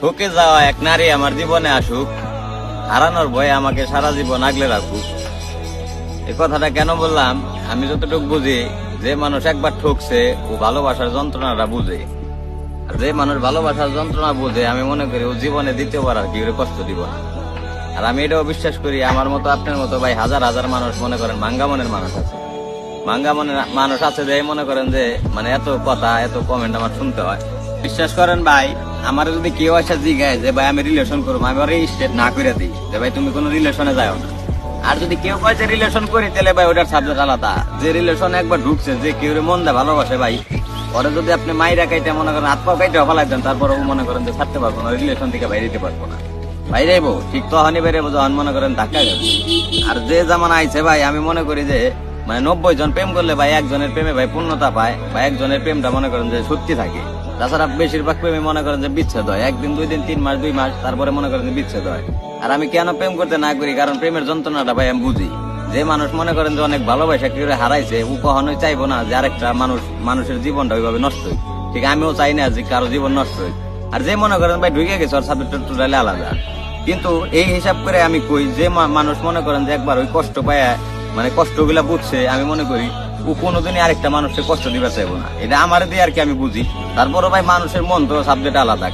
ঠকে যাওয়া এক নারী আমার জীবনে আসুক, হারানোর ভয়ে আমাকে সারা জীবন আগলে রাখুক। এই কথাটা কেন বললাম? আমি যতটুকু বুঝি, যে মানুষ একবার ঠকছে, ও ভালোবাসার যন্ত্রণাটা বুঝে। আর যে মানুষ ভালোবাসার যন্ত্রণা বুঝে, আমি মনে করি ও জীবনে দ্বিতীয়বার আর কি কষ্ট দিব না। আর আমি এটাও বিশ্বাস করি, আমার মতো আপনার মতো ভাই হাজার হাজার মানুষ মনে করেন ভাঙ্গা মনের মানুষ আছে। ভাঙ্গা মনের মানুষ আছে যে মনে করেন যে মানে এত কথা, এত কমেন্ট আমার শুনতে হয়। বিশ্বাস করেন ভাই আমার যদি কেউ আসা জিগায় যে, ভাই, আমি রিলেশন করব। আমি ওর স্টেট না করে দিই যে, ভাই, তুমি কোনো রিলেশনে যাও না। আর যদি কেউ কয় যে রিলেশন করি, তাহলে ভাই, ওটার সাবজেক্ট আলাদা। যে রিলেশন একবার ঢুকছে, যে কেউ মন দেয় ভালোবাসে, ভাই পরে যদি আপনি মাইরা কাইতে মনে করেন, হাত পা কাইতে ফেলাই দেন, তারপর মনে করেন যে, ছাড়তে পারব না রিলেশন থেকে বাইরে দিতে পারব না। বাইরেবো ঠিক তখনই বেরোবো যখন মনে করেন ধাক্কা যাবে। আর যে জামানা আইছে, ভাই, আমি মনে করি যে মানে নব্বই জন প্রেম করলে, ভাই, একজনের প্রেমে, ভাই, পূর্ণতা পায়, বা একজনের প্রেমটা মনে করেন যে, সত্যি থাকে। তাছাড়া বেশিরভাগ প্রেমে মনে করেন যে বিচ্ছেদ হয়। একদিন, দুই দিন, তিন মাস, দুই মাস, তারপরে মনে করেন যে বিচ্ছেদ হয়। আর আমি কেন প্রেম করতে না করি? কারণ প্রেমের যন্ত্রণাটা ভাই আমি বুঝি। যে মানুষ মনে করেন যে অনেক ভালোবাসা কি করে হারাইছে, ও কখনোই চাইব না যে আরেকটা মানুষ, মানুষের জীবনটা ওইভাবে নষ্ট হোক। ঠিক আমিও চাই না যে কারও জীবন নষ্ট হোক। আর যে মনে করেন ভাই ঢুকে গেছে, ওর সাবজেক্ট টোটালি আলাদা। কিন্তু এই হিসাব করে আমি কই, যে মানুষ মনে করেন যে একবার ওই কষ্ট পায় মানে কষ্টগুলা বুঝছে, আমি মনে করি ও কোনোদিনই আরেকটা মানুষকে কষ্ট দিবে চাইব না। এটা আমার দিয়ে আর কি আমি বুঝি। তারপরে ভাই মানুষের মন তো সাবজেক্ট আলাদা।